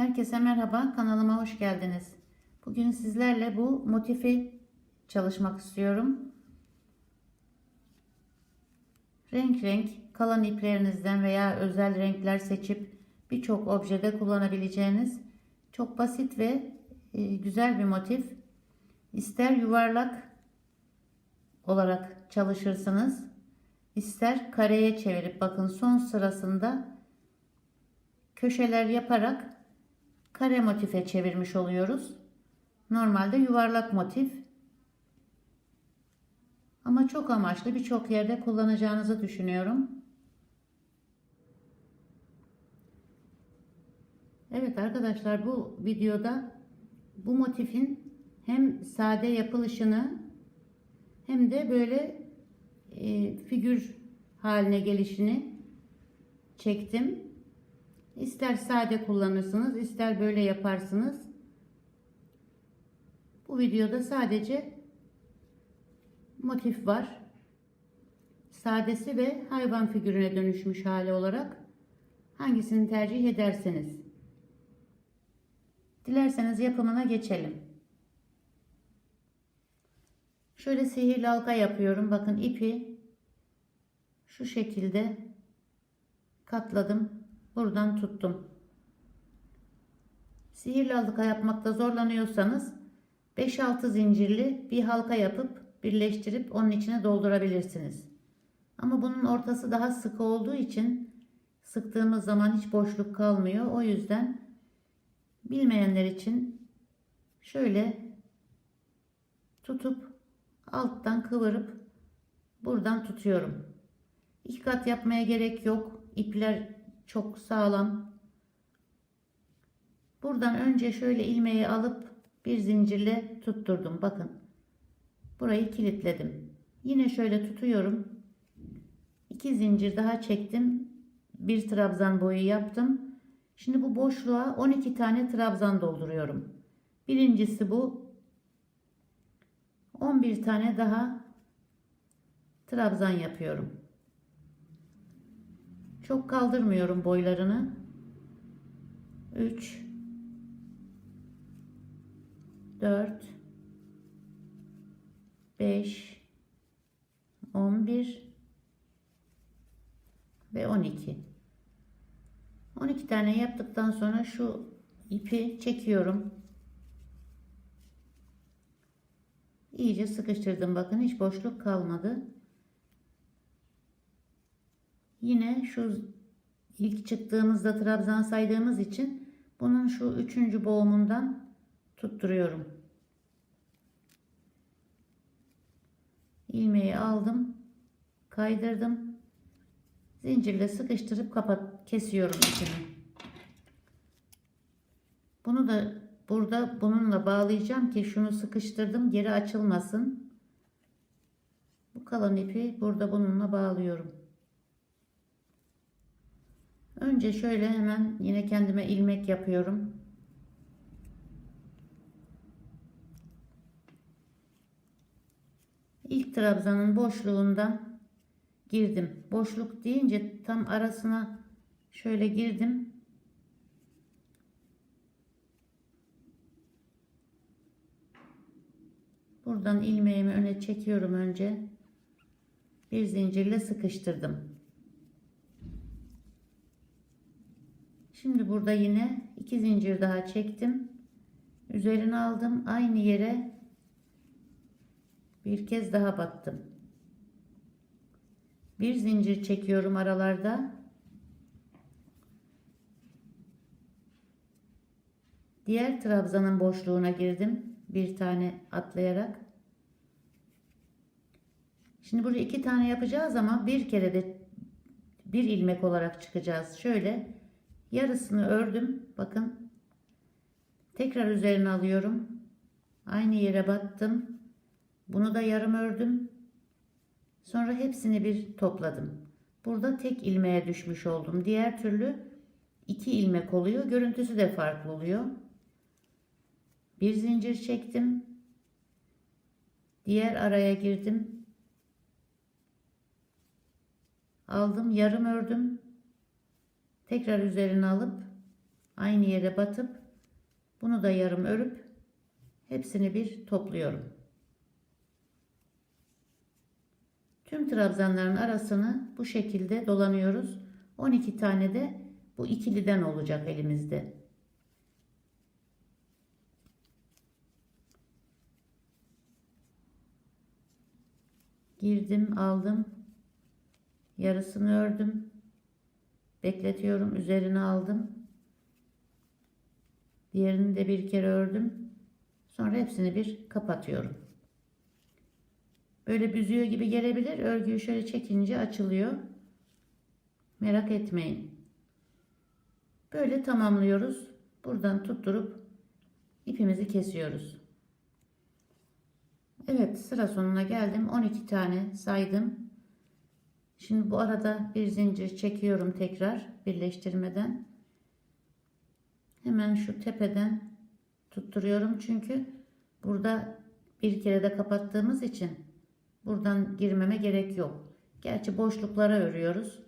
Herkese merhaba, kanalıma hoş geldiniz. Bugün sizlerle bu motifi çalışmak istiyorum. Renk renk kalan iplerinizden veya özel renkler seçip birçok objede kullanabileceğiniz çok basit ve e, güzel bir motif. İster yuvarlak olarak çalışırsınız, ister kareye çevirip bakın son sırasında köşeler yaparak kare motife çevirmiş oluyoruz. Normalde yuvarlak motif. Ama çok amaçlı birçok yerde kullanacağınızı düşünüyorum. Evet arkadaşlar bu videoda bu motifin hem sade yapılışını hem de böyle e, figür haline gelişini çektim. İster sade kullanırsınız, ister böyle yaparsınız. Bu videoda sadece motif var. Sadesi ve hayvan figürüne dönüşmüş hali olarak hangisini tercih ederseniz. Dilerseniz yapımına geçelim. Şöyle sihirli halka yapıyorum. Bakın ipi şu şekilde katladım. Buradan tuttum. Sihirli halka yapmakta zorlanıyorsanız 5-6 zincirli bir halka yapıp birleştirip onun içine doldurabilirsiniz. Ama bunun ortası daha sıkı olduğu için sıktığımız zaman hiç boşluk kalmıyor. O yüzden bilmeyenler için şöyle tutup alttan kıvırıp buradan tutuyorum. İki kat yapmaya gerek yok. İpler çok sağlam. Buradan önce şöyle ilmeği alıp bir zincirle tutturdum. Bakın. Burayı kilitledim. Yine şöyle tutuyorum. İki zincir daha çektim. Bir trabzan boyu yaptım. Şimdi bu boşluğa 12 tane trabzan dolduruyorum. Birincisi bu. 11 tane daha trabzan yapıyorum. Çok kaldırmıyorum boylarını. 3 4 5 11 ve 12 12 tane yaptıktan sonra şu ipi çekiyorum. İyice sıkıştırdım. Bakın hiç boşluk kalmadı yine şu ilk çıktığımızda trabzan saydığımız için bunun şu üçüncü boğumundan tutturuyorum. ilmeği aldım, kaydırdım. Zincirle sıkıştırıp kapat kesiyorum ipimi. Bunu da burada bununla bağlayacağım ki şunu sıkıştırdım geri açılmasın. Bu kalan ipi burada bununla bağlıyorum. Önce şöyle hemen yine kendime ilmek yapıyorum. İlk trabzanın boşluğundan girdim. Boşluk deyince tam arasına şöyle girdim. Buradan ilmeğimi öne çekiyorum önce. Bir zincirle sıkıştırdım. Şimdi burada yine iki zincir daha çektim. Üzerine aldım. Aynı yere bir kez daha battım. Bir zincir çekiyorum aralarda. Diğer trabzanın boşluğuna girdim. Bir tane atlayarak. Şimdi burada iki tane yapacağız ama bir kere de bir ilmek olarak çıkacağız. Şöyle yarısını ördüm. Bakın. Tekrar üzerine alıyorum. Aynı yere battım. Bunu da yarım ördüm. Sonra hepsini bir topladım. Burada tek ilmeğe düşmüş oldum. Diğer türlü iki ilmek oluyor. Görüntüsü de farklı oluyor. Bir zincir çektim. Diğer araya girdim. Aldım, yarım ördüm. Tekrar üzerine alıp aynı yere batıp bunu da yarım örüp hepsini bir topluyorum. Tüm trabzanların arasını bu şekilde dolanıyoruz. 12 tane de bu ikiliden olacak elimizde. Girdim, aldım. Yarısını ördüm. Bekletiyorum, üzerine aldım. Diğerini de bir kere ördüm. Sonra hepsini bir kapatıyorum. Böyle büzüyor gibi gelebilir. Örgüyü şöyle çekince açılıyor. Merak etmeyin. Böyle tamamlıyoruz. Buradan tutturup ipimizi kesiyoruz. Evet sıra sonuna geldim. 12 tane saydım. Şimdi bu arada bir zincir çekiyorum tekrar birleştirmeden. Hemen şu tepeden tutturuyorum çünkü burada bir kere de kapattığımız için buradan girmeme gerek yok. Gerçi boşluklara örüyoruz.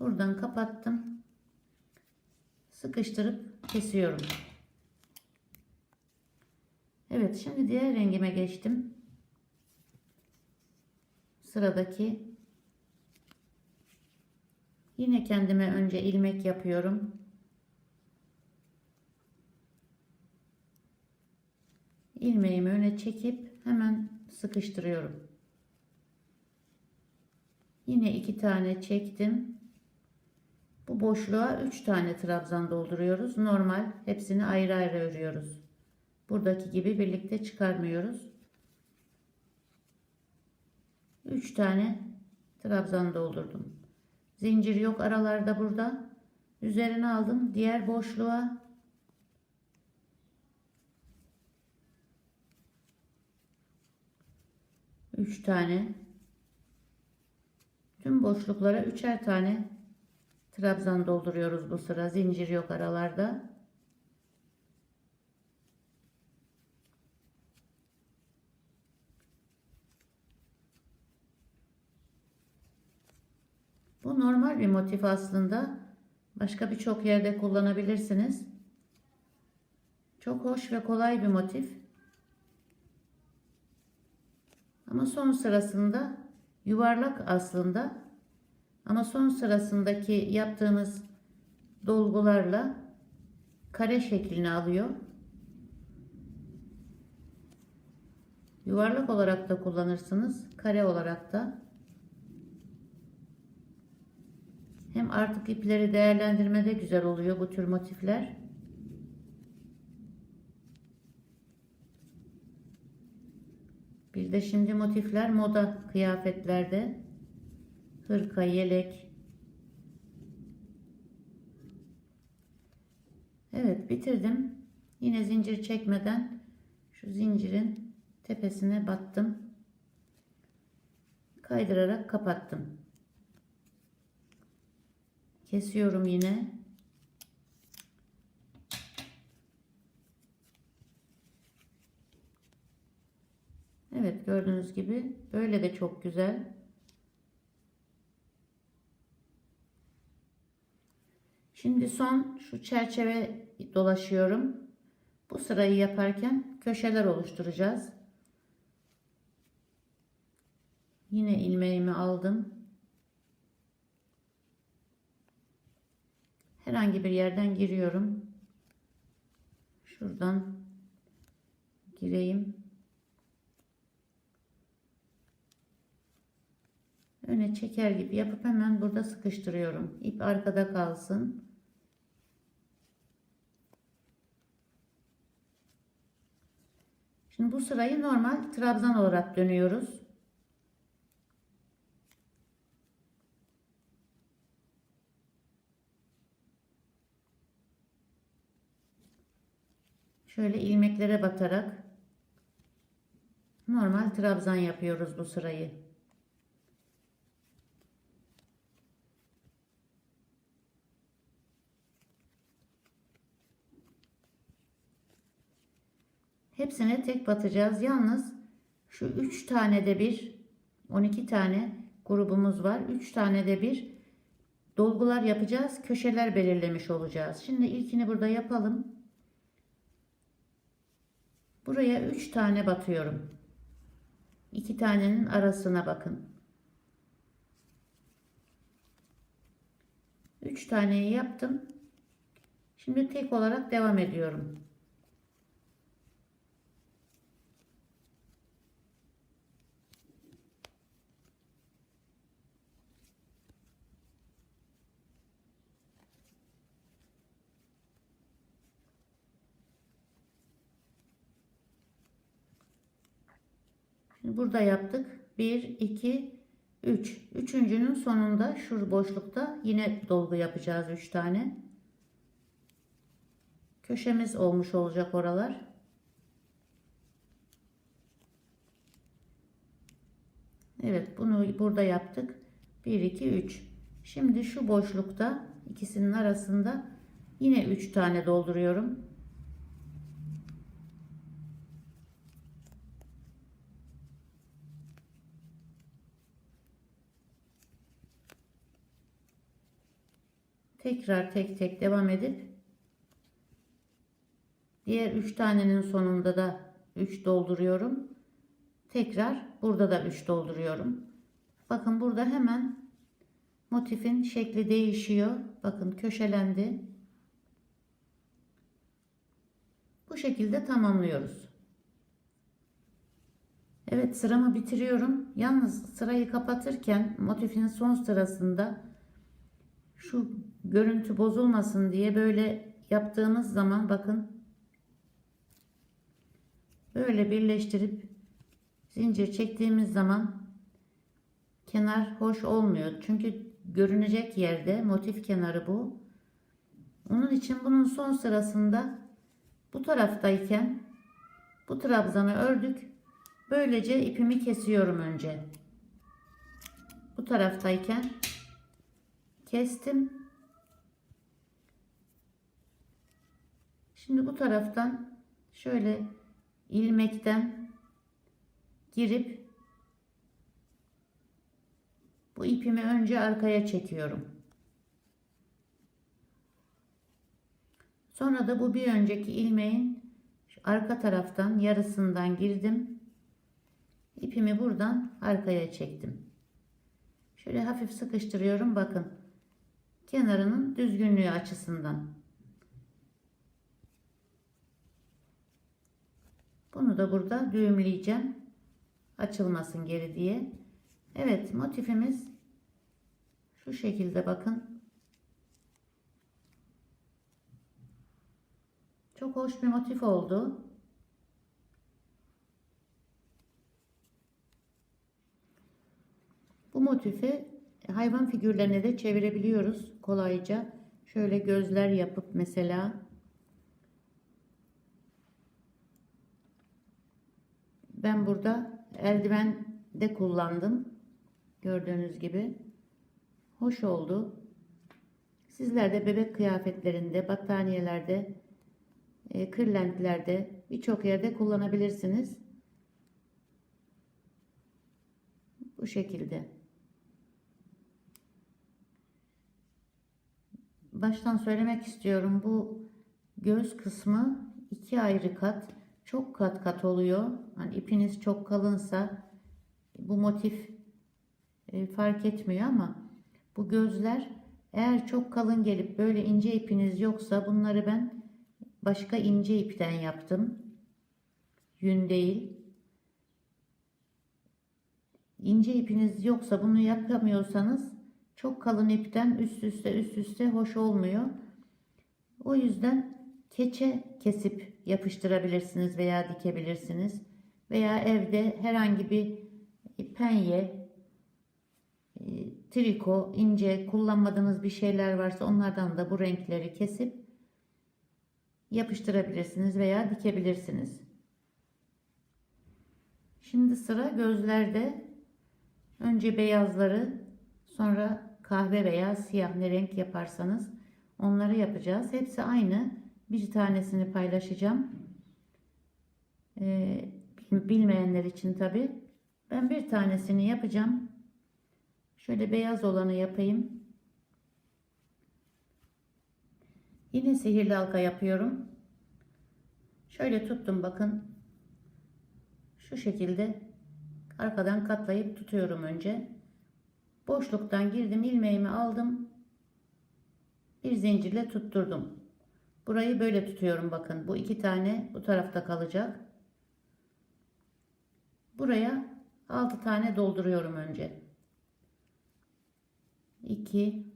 Buradan kapattım. Sıkıştırıp kesiyorum. Evet şimdi diğer rengime geçtim. Sıradaki yine kendime önce ilmek yapıyorum. ilmeğimi öne çekip hemen sıkıştırıyorum. Yine iki tane çektim. Bu boşluğa üç tane trabzan dolduruyoruz. Normal hepsini ayrı ayrı örüyoruz. Buradaki gibi birlikte çıkarmıyoruz. Üç tane trabzan doldurdum. Zincir yok aralarda burada. Üzerine aldım. Diğer boşluğa üç tane tüm boşluklara üçer tane trabzan dolduruyoruz bu sıra zincir yok aralarda normal bir motif aslında başka birçok yerde kullanabilirsiniz çok hoş ve kolay bir motif ama son sırasında yuvarlak aslında ama son sırasındaki yaptığımız dolgularla kare şeklini alıyor. Yuvarlak olarak da kullanırsınız, kare olarak da. Hem artık ipleri değerlendirmede güzel oluyor bu tür motifler. Bir de şimdi motifler moda kıyafetlerde. Hırka, yelek. Evet bitirdim. Yine zincir çekmeden şu zincirin tepesine battım. Kaydırarak kapattım. Kesiyorum yine. Evet gördüğünüz gibi böyle de çok güzel. Şimdi son şu çerçeve dolaşıyorum. Bu sırayı yaparken köşeler oluşturacağız. Yine ilmeğimi aldım. Herhangi bir yerden giriyorum. Şuradan gireyim. öne çeker gibi yapıp hemen burada sıkıştırıyorum. İp arkada kalsın. Şimdi bu sırayı normal trabzan olarak dönüyoruz. Şöyle ilmeklere batarak normal trabzan yapıyoruz bu sırayı. Hepsine tek batacağız. Yalnız şu 3 tane de bir 12 tane grubumuz var. 3 tane de bir dolgular yapacağız. Köşeler belirlemiş olacağız. Şimdi ilkini burada yapalım. Buraya 3 tane batıyorum. 2 tanenin arasına bakın. 3 taneyi yaptım. Şimdi tek olarak devam ediyorum. Şimdi burada yaptık. 1, 2, 3. Üçüncünün sonunda şu boşlukta yine dolgu yapacağız 3 tane. Köşemiz olmuş olacak oralar. Evet bunu burada yaptık. 1, 2, 3. Şimdi şu boşlukta ikisinin arasında yine 3 tane dolduruyorum. Tekrar tek tek devam edip diğer 3 tanenin sonunda da 3 dolduruyorum. Tekrar burada da 3 dolduruyorum. Bakın burada hemen motifin şekli değişiyor. Bakın köşelendi. Bu şekilde tamamlıyoruz. Evet sıramı bitiriyorum. Yalnız sırayı kapatırken motifin son sırasında şu görüntü bozulmasın diye böyle yaptığımız zaman bakın böyle birleştirip zincir çektiğimiz zaman kenar hoş olmuyor. Çünkü görünecek yerde motif kenarı bu. Onun için bunun son sırasında bu taraftayken bu trabzanı ördük. Böylece ipimi kesiyorum önce. Bu taraftayken kestim. Şimdi bu taraftan şöyle ilmekten girip bu ipimi önce arkaya çekiyorum. Sonra da bu bir önceki ilmeğin arka taraftan yarısından girdim. İpimi buradan arkaya çektim. Şöyle hafif sıkıştırıyorum bakın. Kenarının düzgünlüğü açısından. Bunu da burada düğümleyeceğim. Açılmasın geri diye. Evet motifimiz şu şekilde bakın. Çok hoş bir motif oldu. Bu motifi hayvan figürlerine de çevirebiliyoruz kolayca. Şöyle gözler yapıp mesela ben burada eldiven de kullandım. Gördüğünüz gibi. Hoş oldu. Sizler de bebek kıyafetlerinde, battaniyelerde, e, kırlentlerde birçok yerde kullanabilirsiniz. Bu şekilde. Baştan söylemek istiyorum. Bu göz kısmı iki ayrı kat. Çok kat kat oluyor. Hani ipiniz çok kalınsa bu motif e, fark etmiyor ama bu gözler eğer çok kalın gelip böyle ince ipiniz yoksa bunları ben başka ince ipten yaptım. Yün değil. İnce ipiniz yoksa bunu yapamıyorsanız çok kalın ipten üst üste üst üste hoş olmuyor. O yüzden keçe kesip yapıştırabilirsiniz veya dikebilirsiniz. Veya evde herhangi bir penye, e, triko, ince kullanmadığınız bir şeyler varsa onlardan da bu renkleri kesip yapıştırabilirsiniz veya dikebilirsiniz. Şimdi sıra gözlerde. Önce beyazları sonra kahve veya siyah ne renk yaparsanız onları yapacağız. Hepsi aynı. Bir tanesini paylaşacağım. Ee, bilmeyenler için tabi. Ben bir tanesini yapacağım. Şöyle beyaz olanı yapayım. Yine sihirli halka yapıyorum. Şöyle tuttum bakın. Şu şekilde arkadan katlayıp tutuyorum önce. Boşluktan girdim ilmeğimi aldım. Bir zincirle tutturdum. Burayı böyle tutuyorum bakın. Bu iki tane bu tarafta kalacak. Buraya 6 tane dolduruyorum önce. 2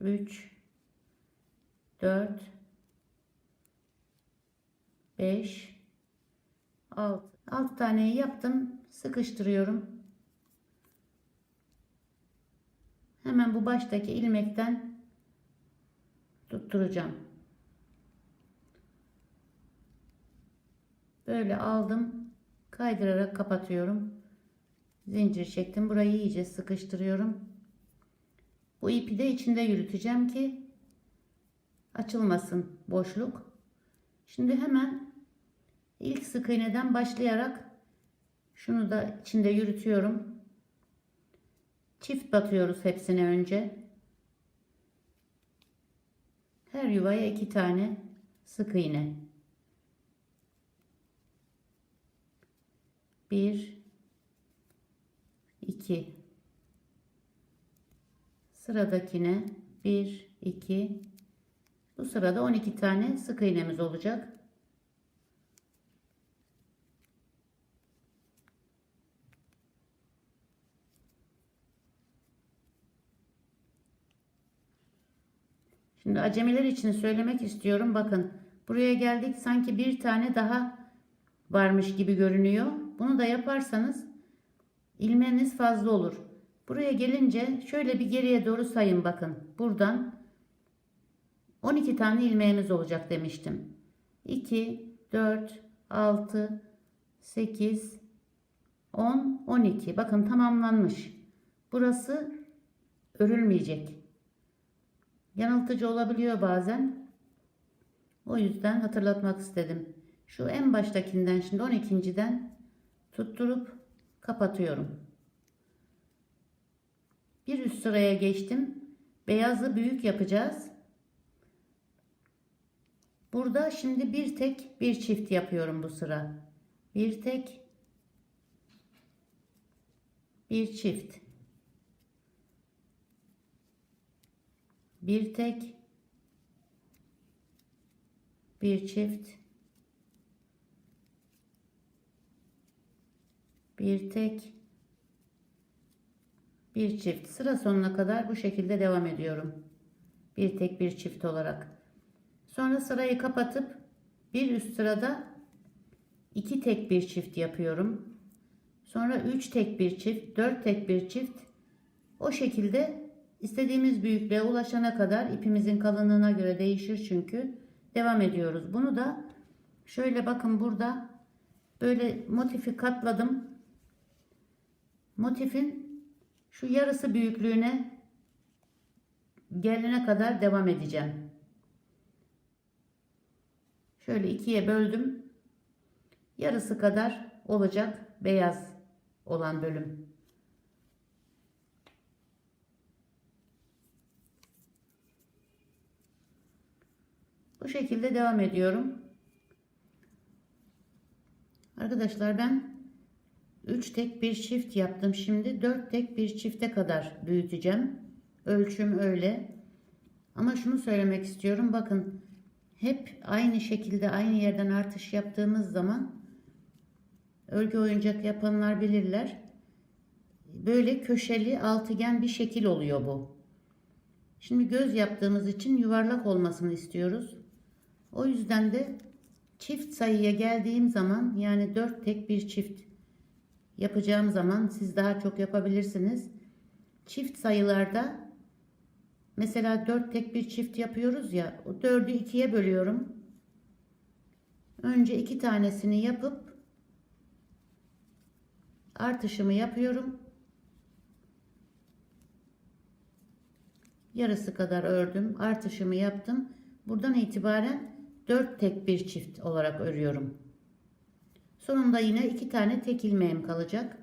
3 4 5 6 6 taneyi yaptım. Sıkıştırıyorum. Hemen bu baştaki ilmekten tutturacağım. Böyle aldım. Kaydırarak kapatıyorum. Zincir çektim. Burayı iyice sıkıştırıyorum. Bu ipi de içinde yürüteceğim ki açılmasın boşluk. Şimdi hemen ilk sık iğneden başlayarak şunu da içinde yürütüyorum. Çift batıyoruz hepsine önce. Her yuvaya iki tane sık iğne. Bir, iki. Sıradakine bir, iki. Bu sırada 12 tane sık iğnemiz olacak. Şimdi acemiler için söylemek istiyorum. Bakın buraya geldik sanki bir tane daha varmış gibi görünüyor. Bunu da yaparsanız ilmeniz fazla olur. Buraya gelince şöyle bir geriye doğru sayın bakın. Buradan 12 tane ilmeğimiz olacak demiştim. 2, 4, 6, 8, 10, 12. Bakın tamamlanmış. Burası örülmeyecek. Yanıltıcı olabiliyor bazen. O yüzden hatırlatmak istedim. Şu en baştakinden şimdi 12.den tutturup kapatıyorum. Bir üst sıraya geçtim. Beyazı büyük yapacağız. Burada şimdi bir tek bir çift yapıyorum bu sıra. Bir tek bir çift. Bir tek bir çift bir tek bir çift sıra sonuna kadar bu şekilde devam ediyorum. Bir tek bir çift olarak. Sonra sırayı kapatıp bir üst sırada iki tek bir çift yapıyorum. Sonra üç tek bir çift, dört tek bir çift. O şekilde istediğimiz büyüklüğe ulaşana kadar ipimizin kalınlığına göre değişir çünkü devam ediyoruz. Bunu da şöyle bakın burada böyle motifi katladım. Motifin şu yarısı büyüklüğüne gelene kadar devam edeceğim. Şöyle ikiye böldüm. Yarısı kadar olacak beyaz olan bölüm. Bu şekilde devam ediyorum. Arkadaşlar ben 3 tek bir çift yaptım. Şimdi 4 tek bir çifte kadar büyüteceğim. Ölçüm öyle. Ama şunu söylemek istiyorum. Bakın hep aynı şekilde aynı yerden artış yaptığımız zaman örgü oyuncak yapanlar bilirler. Böyle köşeli altıgen bir şekil oluyor bu. Şimdi göz yaptığımız için yuvarlak olmasını istiyoruz. O yüzden de çift sayıya geldiğim zaman yani 4 tek bir çift yapacağım zaman siz daha çok yapabilirsiniz. Çift sayılarda mesela 4 tek bir çift yapıyoruz ya o 4'ü 2'ye bölüyorum. Önce iki tanesini yapıp artışımı yapıyorum. Yarısı kadar ördüm. Artışımı yaptım. Buradan itibaren 4 tek bir çift olarak örüyorum. Sonunda yine iki tane tek ilmeğim kalacak.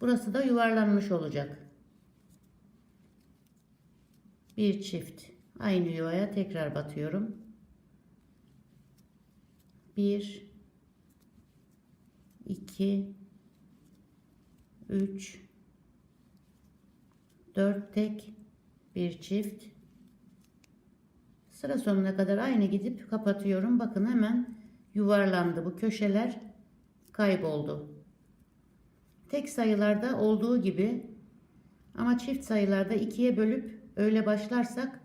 Burası da yuvarlanmış olacak. bir çift aynı yuvaya tekrar batıyorum. 1 2 3 4 tek bir çift sıra sonuna kadar aynı gidip kapatıyorum. Bakın hemen yuvarlandı bu köşeler. Kayboldu. Tek sayılarda olduğu gibi ama çift sayılarda ikiye bölüp öyle başlarsak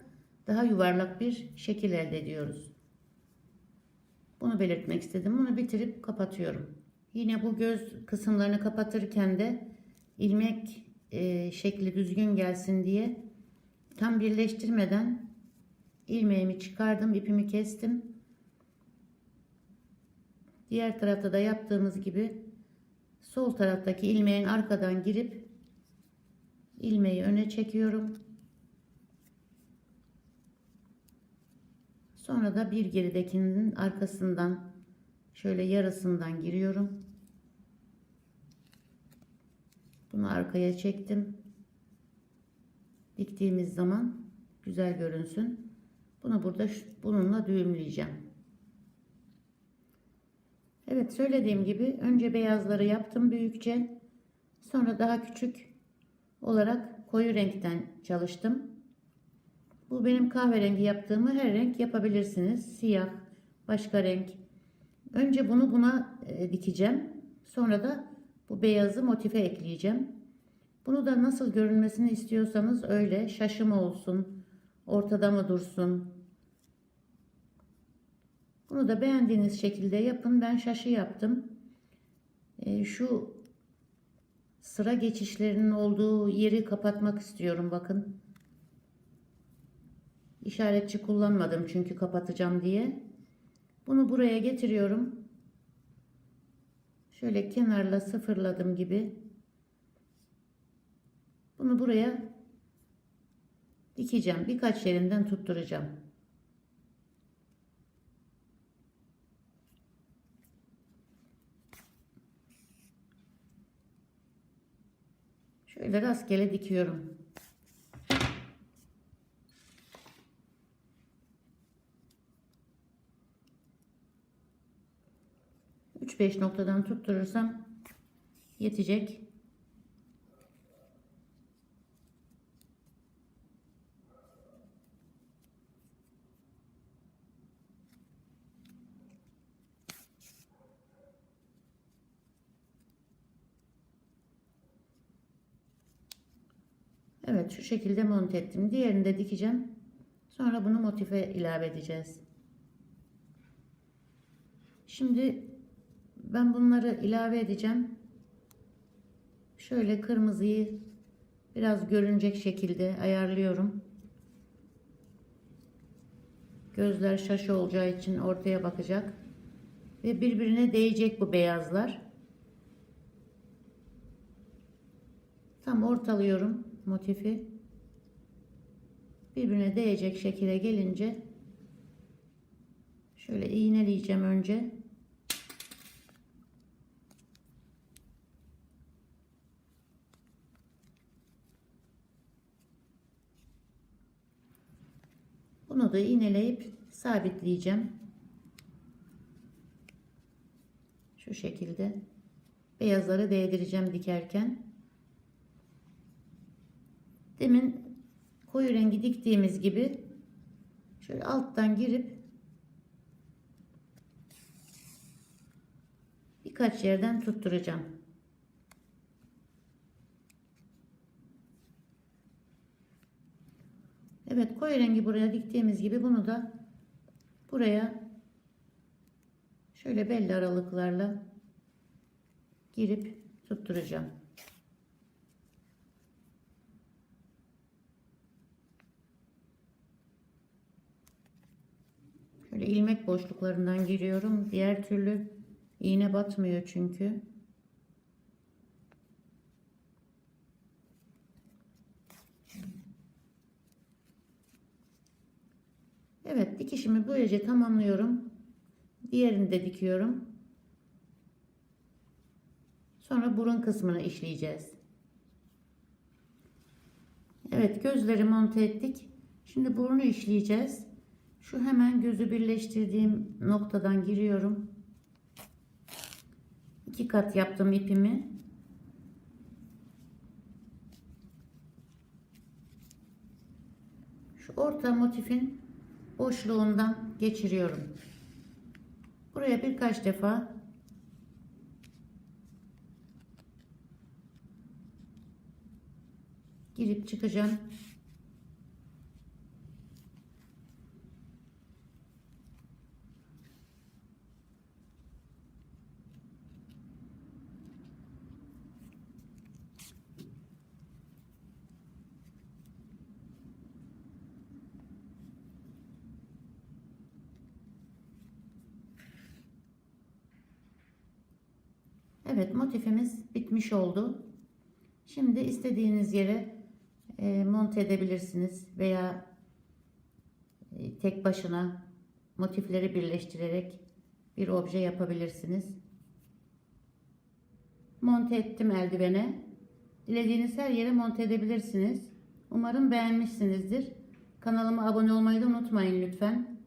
daha yuvarlak bir şekil elde ediyoruz. Bunu belirtmek istedim. Bunu bitirip kapatıyorum. Yine bu göz kısımlarını kapatırken de ilmek e, şekli düzgün gelsin diye tam birleştirmeden ilmeğimi çıkardım ipimi kestim. Diğer tarafta da yaptığımız gibi sol taraftaki ilmeğin arkadan girip ilmeği öne çekiyorum. Sonra da bir geridekinin arkasından şöyle yarısından giriyorum. Bunu arkaya çektim. Diktiğimiz zaman güzel görünsün bunu burada bununla düğümleyeceğim. Evet söylediğim gibi önce beyazları yaptım büyükçe. Sonra daha küçük olarak koyu renkten çalıştım. Bu benim kahverengi yaptığımı her renk yapabilirsiniz. Siyah başka renk. Önce bunu buna e, dikeceğim. Sonra da bu beyazı motife ekleyeceğim. Bunu da nasıl görünmesini istiyorsanız öyle şaşımı olsun ortada mı dursun bunu da beğendiğiniz şekilde yapın. Ben şaşı yaptım. E, şu sıra geçişlerinin olduğu yeri kapatmak istiyorum. Bakın. İşaretçi kullanmadım çünkü kapatacağım diye. Bunu buraya getiriyorum. Şöyle kenarla sıfırladım gibi. Bunu buraya dikeceğim. Birkaç yerinden tutturacağım. Şöyle rastgele dikiyorum. Üç beş noktadan tutturursam yetecek. Evet şu şekilde monte ettim. Diğerini de dikeceğim. Sonra bunu motife ilave edeceğiz. Şimdi ben bunları ilave edeceğim. Şöyle kırmızıyı biraz görünecek şekilde ayarlıyorum. Gözler şaşı olacağı için ortaya bakacak. Ve birbirine değecek bu beyazlar. Tam ortalıyorum motifi birbirine değecek şekilde gelince şöyle iğneleyeceğim önce. Bunu da iğneleyip sabitleyeceğim. Şu şekilde beyazları değdireceğim dikerken Demin koyu rengi diktiğimiz gibi şöyle alttan girip birkaç yerden tutturacağım. Evet koyu rengi buraya diktiğimiz gibi bunu da buraya şöyle belli aralıklarla girip tutturacağım. Şöyle ilmek boşluklarından giriyorum. Diğer türlü iğne batmıyor çünkü. Evet dikişimi böylece tamamlıyorum. Diğerini de dikiyorum. Sonra burun kısmını işleyeceğiz. Evet gözleri monte ettik. Şimdi burnu işleyeceğiz. Şu hemen gözü birleştirdiğim noktadan giriyorum. İki kat yaptım ipimi. Şu orta motifin boşluğundan geçiriyorum. Buraya birkaç defa girip çıkacağım. Evet motifimiz bitmiş oldu. Şimdi istediğiniz yere e, monte edebilirsiniz veya e, tek başına motifleri birleştirerek bir obje yapabilirsiniz. Monte ettim eldivene. Dilediğiniz her yere monte edebilirsiniz. Umarım beğenmişsinizdir. Kanalıma abone olmayı da unutmayın lütfen.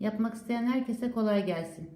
Yapmak isteyen herkese kolay gelsin.